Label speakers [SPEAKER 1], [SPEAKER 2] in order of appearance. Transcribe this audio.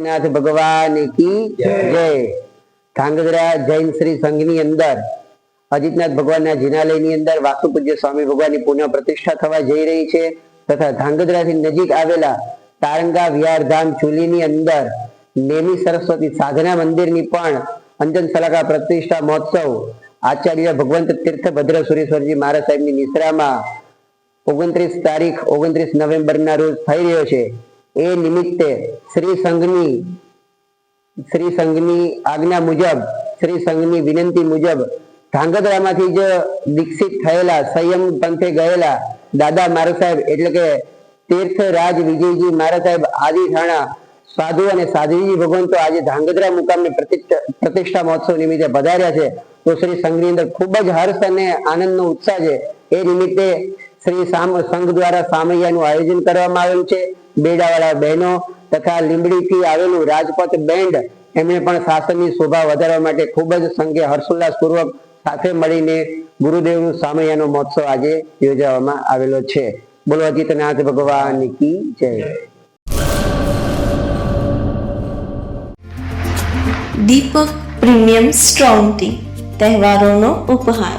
[SPEAKER 1] નાથ ભગવાન કી? જય. ધાંગધ્રા જૈન શ્રી સંઘની અંદર અજીતનાથ ભગવાનના જિનાલયની અંદર વાસુ પૂજ્ય સ્વામી ભગવાનની પુનઃ પ્રતિષ્ઠા થવા જઈ રહી છે તથા ધાંગધ્રાથી નજીક આવેલા તારંગા વિહારધામ ચુલીની અંદર નેમી સરસ્વતી સાધના મંદિરની પણ અંજન સલાકા પ્રતિષ્ઠા મહોત્સવ આચાર્ય ભગવંત તીર્થ ભદ્ર સુરેશ્વરજી મહારાજ સાહેબની નિશ્રામાં ઓગણત્રીસ તારીખ ઓગણત્રીસ નવેમ્બરના રોજ થઈ રહ્યો છે. એ નિમિત્તે શ્રી સંઘની શ્રી સંઘની આજ્ઞા મુજબ, શ્રી સંઘની વિનંતી મુજબ ધાંગધ્રામાંથી જ દીક્ષિત થયેલા સંયમ પંથે ગયેલા દાદા મારા સાહેબ, એટલે કે તીર્થરાજ વિજયજી મારા સાહેબ આદિ થાણા સાધુ અને સાધ્વીજી તો આજે ધાંગધ્રા મુકામની પ્રતિષ્ઠા મહોત્સવ નિમિત્તે પધાર્યા છે. તો શ્રી સંઘની અંદર ખૂબ જ હર્ષ અને આનંદનો ઉત્સાહ છે. એ નિમિત્તે શ્રી સંઘ દ્વારા સામૈયાનું આયોજન કરવામાં આવેલું છે. બેડાવાળા બહેનો તથા લીંબડીથી આવેલું રાજપથ બેન્ડ એમણે પણ શાસનની શોભા વધારવા માટે ખૂબ જ સંઘે હર્ષોલ્લાસપૂર્વક સાથે મળીને ગુરુદેવનું સામૈયાનો મહોત્સવ આજે યોજવામાં આવેલો છે. બોલો અજીતનાથ ભગવાન કી જય.
[SPEAKER 2] દીપક પ્રીમિયમ સ્ટ્રોંગ ટી, તહેવારોનો ઉપહાર.